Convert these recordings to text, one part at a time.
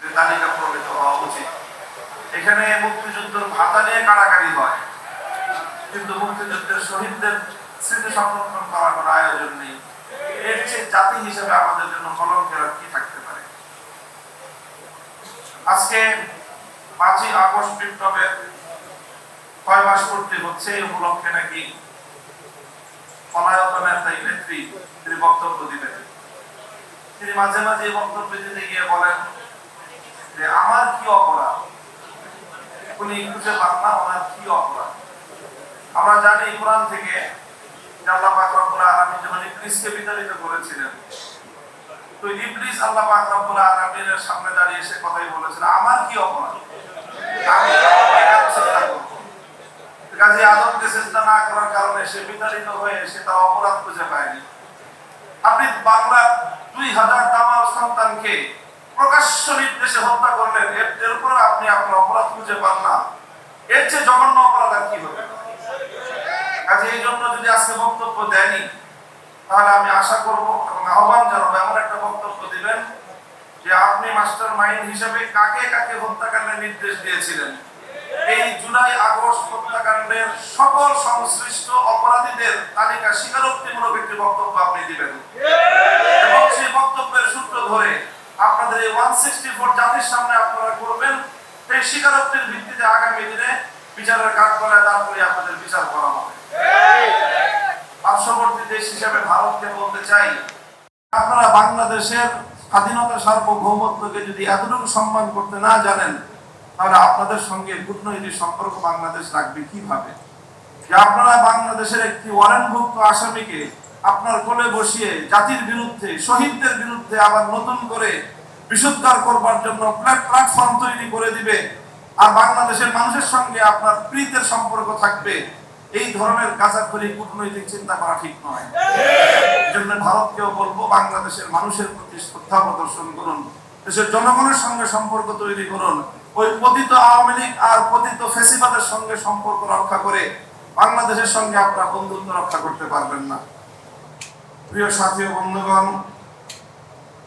যে তালিকা প্রণীত হওয়া উচিত। এখানে মুক্তিযুদ্ধের ভাতা নিয়ে কাড়াকাড়ি হয়। কিন্তু মুক্তিযুদ্ধের শহীদদের স্মৃতি সংরক্ষণ করার কোনো আয়োজন নেই। এর চেয়ে জাতি হিসেবে আমাদের জন্য কলঙ্কের কি থাকতে পারে? আজকে পাঁচই আগস্ট বিপ্লবের ছয় মাস পূর্তি হচ্ছে এই উপলক্ষে নাকি পলায়ত নেতা নেত্রী তিনি বক্তব্য দিবেন তিনি মাঝে মাঝে বক্তব্য দিতে গিয়ে বলেন যে আমার কি অপরাধ? উনি খুঁজে পান ওনার কি অপরাধ? আমরা জানি কোরআন থেকে আল্লাহ পাক রব্বুল যখন ইবলিসকে বিতাড়িত করেছিলেন, তো ইবলিস আল্লাহ পাক রব্বুল সামনে দাঁড়িয়ে এসে কথাই বলেছিল, আমার কি অপরাধ? আমি কাজে আদমকে চেষ্টা না করার কারণে সে বিতাড়িত হয়ে সে তার অপরাধ খুঁজে পায়নি। আপনি বাংলার দুই হাজার দামাল সন্তানকে প্রকাশ্য নির্দেশে হত্যা করলেন, এর- উপরে আপনি আপনার অপরাধ খুঁজে পান না। এর চেয়ে জঘন্য অপরাধ আর কি হবে? কাজে এই জন্য যদি আজকে বক্তব্য দেয়নি, তাহলে আমি আশা করব এবং আহ্বান জানাব, এমন একটা বক্তব্য দিবেন যে আপনি মাস্টার মাইন্ড হিসেবে কাকে কাকে হত্যাকাণ্ডের নির্দেশ দিয়েছিলেন? এই জুলাই আগস্ট হত্যাকাণ্ডের সকল সংশ্লিষ্ট অপরাধীদের তালিকা স্বীকারোক্তিমূলক একটি বক্তব্য আপনি দিবেন। এবং সেই বক্তব্যের সূত্র ধরে জাতির সামনে আপনারা করবেন স্বীকারোক্তির ভিত্তিতে আগামী দিনে বিচারের করায় তারপরে আপনাদের বিচার করা হবে। পার্শ্ববর্তী দেশ হিসেবে ভারতকে বলতে চাই, আপনারা বাংলাদেশের স্বাধীনতা সার্বভৌমত্বকে যদি এতটুকু সম্মান করতে না জানেন, তাহলে আপনাদের সঙ্গে কূটনৈতিক সম্পর্ক বাংলাদেশ রাখবে কীভাবে? যে আপনারা বাংলাদেশের একটি ওয়ারেন্টভুক্ত আসামিকে আপনার কোলে বসিয়ে জাতির বিরুদ্ধে, শহীদদের বিরুদ্ধে আবার নতুন করে বিশুদ্ধার করবার জন্য প্ল্যাট- প্ল্যাটফর্ম তৈরি করে দিবে। আর বাংলাদেশের মানুষের সঙ্গে আপনার প্রীতের সম্পর্ক থাকবে। এই ধরনের কাজাখড়ি কূটনৈতিক চিন্তা করা ঠিক নয়। জন্য ভারতকেও বলব বাংলাদেশের মানুষের প্রতি শ্রদ্ধা প্রদর্শন করুন। দেশের জনগণের সঙ্গে সম্পর্ক তৈরি করুন। ওই পতিত আওয়ামী লীগ আর পতিত ফেসিবাদের সঙ্গে সম্পর্ক রক্ষা করে বাংলাদেশের সঙ্গে আপনারা বন্ধুত্ব রক্ষা করতে পারবেন না। প্রিয় সাথী ও বন্ধুগণ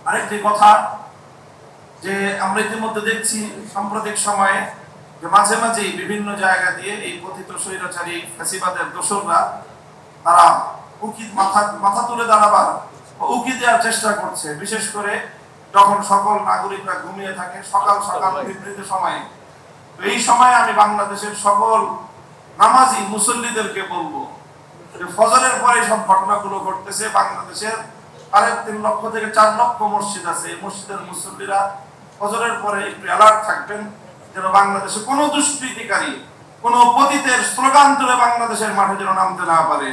আরেকটি কথা যে আমরা ইতিমধ্যে দেখছি সাম্প্রতিক সময়ে যে মাঝে মাঝেই বিভিন্ন জায়গা দিয়ে এই পতিত স্বৈরাচারী ফ্যাসিবাদের দোসররা তারা উকি মাথা মাথা তুলে দাঁড়াবার উকি দেওয়ার চেষ্টা করছে। বিশেষ করে যখন সকল নাগরিকরা ঘুমিয়ে থাকে সকাল সকাল বিবৃত সময়ে। তো এই সময় আমি বাংলাদেশের সকল নামাজি মুসল্লিদেরকে বলব যে ফজরের পরে সব ঘটনাগুলো ঘটতেছে। বাংলাদেশের আরেক তিন লক্ষ থেকে চার লক্ষ মসজিদ আছে। এই মসজিদের মুসল্লিরা ফজরের পরে একটু অ্যালার্ট থাকবেন যেন বাংলাদেশে কোনো দুষ্কৃতিকারী, কোনো পতিতের স্লোগান তুলে বাংলাদেশের মাঠে যেন নামতে না পারে।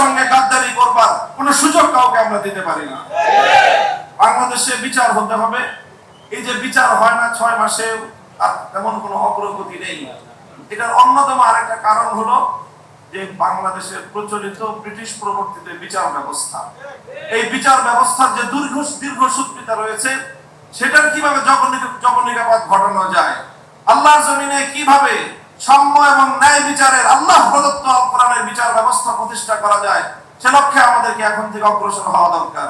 সঙ্গে গাদ্দারি করবার কোনো সুযোগ কাউকে আমরা দিতে পারি না। বাংলাদেশে বিচার হতে হবে। এই যে বিচার হয় না ছয় মাসে, আর তেমন কোনো অগ্রগতি নেই। এটার অন্যতম আরেকটা কারণ হলো যে বাংলাদেশের প্রচলিত ব্রিটিশ প্রবর্তিত বিচার ব্যবস্থা। এই বিচার ব্যবস্থার যে দীর্ঘ দীর্ঘসূত্রিতা রয়েছে সেটার কীভাবে জবনিকাপাত ঘটানো যায়? আল্লাহর জমিনে কীভাবে সাম্য এবং ন্যায় বিচারের আল্লাহ প্রদত্ত আল বিচার ব্যবস্থা প্রতিষ্ঠা করা যায়, সে লক্ষ্যে আমাদেরকে এখন থেকে অগ্রসর হওয়া দরকার।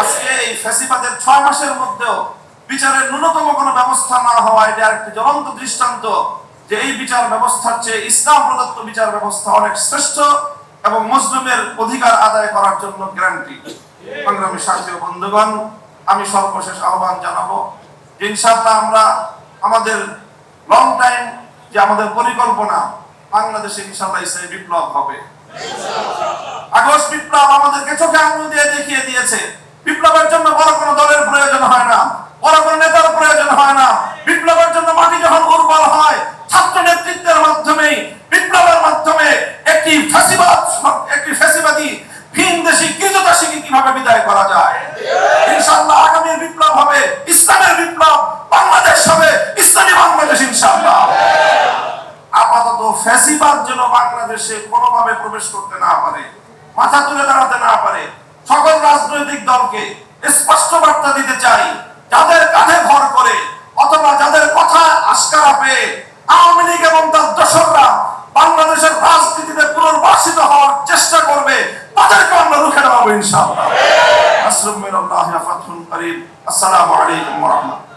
আজকে এই ফ্যাসিবাদের ছয় মাসের মধ্যেও বিচারের ন্যূনতম কোনো ব্যবস্থা না হওয়া এটা একটি জ্বলন্ত দৃষ্টান্ত যে এই বিচার ব্যবস্থার চেয়ে ইসলাম প্রদত্ত বিচার ব্যবস্থা অনেক শ্রেষ্ঠ এবং মুসলিমের অধিকার আদায় করার জন্য গ্যারান্টি। সংগ্রামী সাথী বন্ধুগণ আমি সর্বশেষ আহ্বান জানাব যে ইনশাআল্লাহ আমরা আমাদের লং টাইম যে আমাদের পরিকল্পনা বাংলাদেশে ইনশাআল্লাহ ইসলামী বিপ্লব হবে। আগস্ট বিপ্লব আমাদেরকে চোখে আঙুল দিয়ে দেখিয়ে দিয়েছে। বিপ্লবের জন্য বড় কোনো দলের প্রয়োজন হয় না। ফ্যাসিবাদ যেন বাংলাদেশে কোনোভাবে প্রবেশ করতে না পারে, মাথা তুলে দাঁড়াতে না পারে, সকল রাজনৈতিক দলকে স্পষ্ট বার্তা দিতে চাই, যাদের কাঁধে ভর করে অথবা যাদের কথা আস্কারা পেয়ে আওয়ামী লীগ এবং তার দোসররা বাংলাদেশের রাজনীতিতে পুনর্বাসিত হওয়ার চেষ্টা করবে, তাদেরকে আমরা রুখে দেওয়াবো ইনশাআল্লাহ। আসসালামু আলাইকুম ওয়া রাহমাতুল্লাহ।